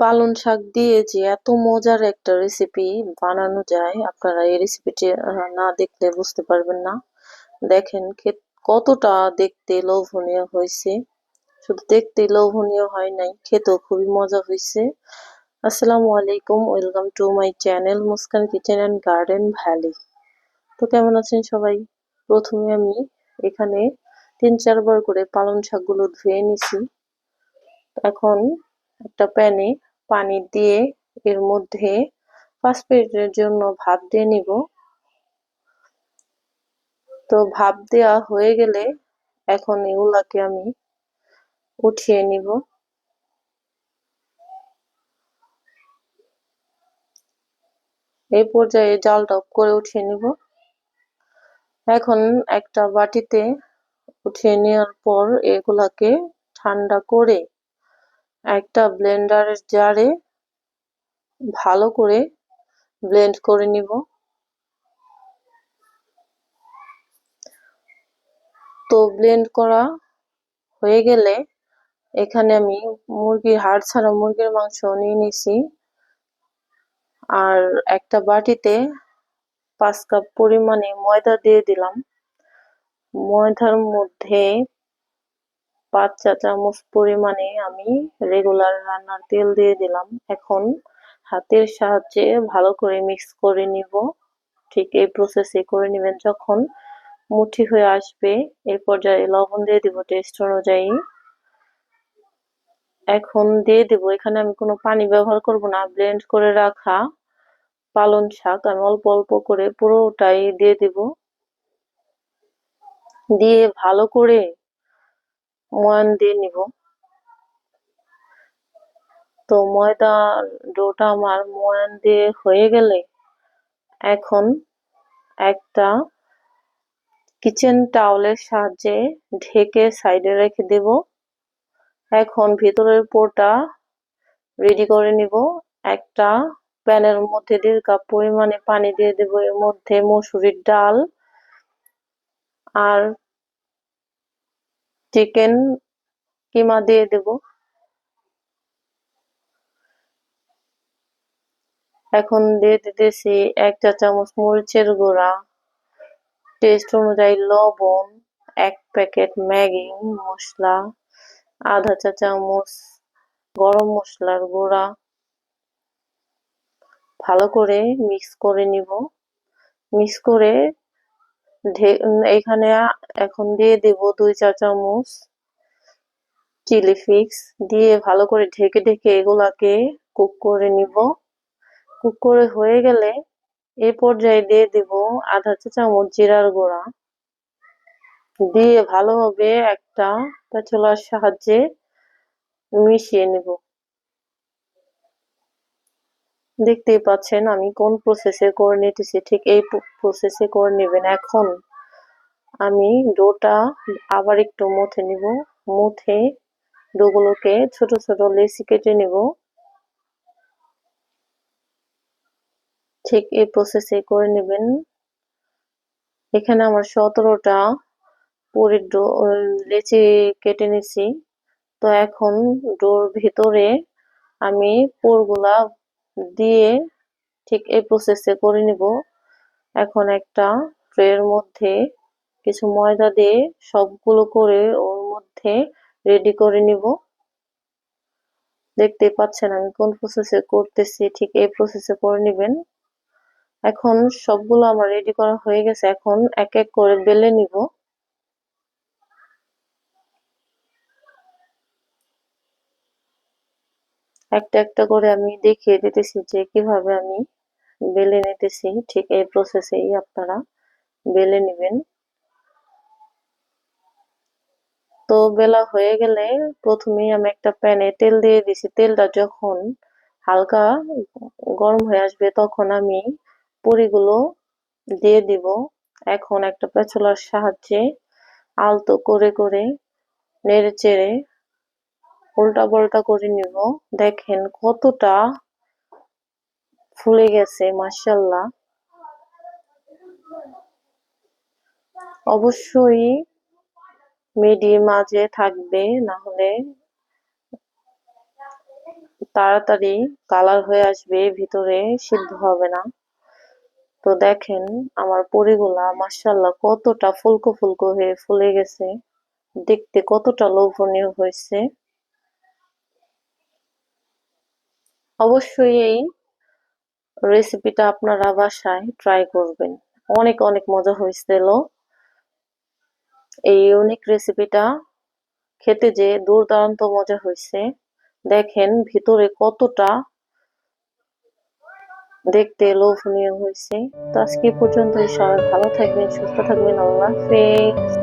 পালং শাক দিয়ে যে এত মজার একটা রেসিপি বানানো যায়, আপনারা এই রেসিপিটি না দেখলে বুঝতে পারবেন না। দেখেন কতটা দেখতে লোভনীয় হয়েছে। শুধু দেখতে লোভনীয় হয় নাই, খেতেও খুবই মজা হয়েছে। আসসালামু আলাইকুম, welcome to my channel Muskan kitchen and garden valley. তো কেমন আছেন সবাই? প্রথমে আমি এখানে তিন চারবার করে পালং শাকগুলো ধুয়ে নিছি। এখন একটা প্যানে পানি দিয়ে এর মধ্যে পাঁচ মিনিটের জন্য ভাপ দিয়ে নিব। তো ভাপ দেওয়া হয়ে গেলে এখন এগুলাকে আমি উঠিয়ে নিব। এই পর্যায়ে জালটা অফ করে উঠিয়ে নিব। এখন একটা বাটিতে উঠিয়ে নেওয়ার পর এগুলাকে ঠান্ডা করে একটা ব্লেন্ডারের জারে ভালো করে ব্লেন্ড করে নিব। তো ব্লেন্ড করা হয়ে গেলে এখানে আমি মুরগির হাড় ছাড়া মুরগির মাংস নিয়ে নিছি। আর একটা বাটিতে পাঁচ কাপ পরিমাণে ময়দা দিয়ে দিলাম। ময়দার মধ্যে পাঁচ চা চামচ পরিমাণে আমি রেগুলার রান্নার তেল দিয়ে দিলাম। এখন হাতের সাহায্যে ভালো করে মিক্স করে নিব। ঠিক এই প্রসেসে করে নেবেন যখন মুঠি হয়ে আসবে। এই পর্যায়ে লবণ দিয়ে দিব টেস্ট অনুযায়ী। এখন দিয়ে দেব, এখানে আমি কোনো পানি ব্যবহার করব না ব্লেন্ড করে রাখা পালন শাক। আমি অল্প অল্প করে পুরোটাই দিয়ে দিব। দিয়ে ভালো করে ময়ান দিয়ে নিব। তো ময়দা ডোটা আমার ময়ান দিয়ে হয়ে গেলে এখন একটা কিচেন টাওয়ালের সাহায্যে ঢেকে সাইডে রেখে দেব। এখন ভিতরের পোটা রেডি করে নিব। একটা প্যানের মধ্যে দেড় কাপ পরিমাণে পানি দিয়ে দেব। এর মধ্যে মসুরির ডাল আর চিকেন কিমা দিয়ে দেব। এখন দিয়ে দিতেছি এক চা চামচ মরিচের গুঁড়া। টেস্ট অনুযায়ী লবণ, এক প্যাকেট ম্যাগি মশলা, আধা চা চামচ গরম মশলার গুঁড়া। ভালো করে মিক্স করে নিব। মিক্স করে এখানে এখন দিয়ে দেব দুই চা চামচ চিলি ফিক্স দিয়ে ভালো করে ঢেকে ঢেকে এগুলাকে কুক করে নিব। কুক করে হয়ে গেলে এ পর্যায়ে দিয়ে দিব আধা চা চামচ জিরার গুঁড়া। দিয়ে ভালোভাবে একটা পেঁচলার সাহায্যে মিশিয়ে নিব। দেখতেই পাচ্ছেন আমি কোন প্রসেসে করে নিতেছি, ঠিক এই প্রসেসে করে নেবেন। এখন আমি ডোটা আবার একটু মুথে নিব। মুথে ডোগুলোকে ছোট ছোট লেসি কেটে নিব। ঠিক এই প্রসেসে করে নেবেন। এখানে আমার সতেরোটা পুরীর ডো, লেচি কেটে নিছি। তো এখন ডোর ভিতরে আমি পুরগুলা দিয়ে ঠিক এই প্রসেসে করে নিব। এখন একটা ট্রের মধ্যে কিছু ময়দা দিয়ে সবগুলো করে ওর মধ্যে রেডি করে নিব। দেখতে পাচ্ছেন আমি কোন প্রসেসে করতেছি, ঠিক এই প্রসেসে করে নেবেন। এখন সবগুলো আমার রেডি করা হয়ে গেছে। এখন এক এক করে বেলে নিব। একটা একটা করে আমি দেখিয়ে দিতেছি যে কীভাবে আমি বেলে নিতেছি। ঠিক এই প্রসেসেই আপনারা বেলে নেবেন। তো বেলা হয়ে গেলে প্রথমেই আমি একটা প্যানে তেল দিয়ে দিছি। তেলটা যখন হালকা গরম হয়ে আসবে তখন আমি পুরিগুলো দিয়ে দিব। এখন একটা পেছলার সাহায্যে আলতো করে করে নেড়ে চেড়ে উল্টা পাল্টা করে নিব। দেখেন কতটা ফুলে গেছে মাসাল্লাহ অবশ্যই মিডিয়াম মাঝে থাকবে, না হলে তাড়াতাড়ি কালার হয়ে আসবে, ভিতরে সিদ্ধ হবে না। তো দেখেন আমার পরিগুলা মাসাল্লাহ কতটা ফুলকো ফুলকো হয়ে ফুলে গেছে। দেখতে কতটা লোভনীয় হয়েছে। অবশ্যই এই রেসিপিটা আপনারা বাসায় ট্রাই করবেন। অনেক অনেক মজা হয়েছিল। এই ইউনিক রেসিপিটা খেতে যে দুর্দান্ত মজা হয়েছে। দেখেন ভিতরে কতটা দেখতে লোভনীয় হয়েছে। তো আজকে পর্যন্তই সবাই ভালো থাকবেন, সুস্থ থাকবেন। আল্লাহ হাফেজ।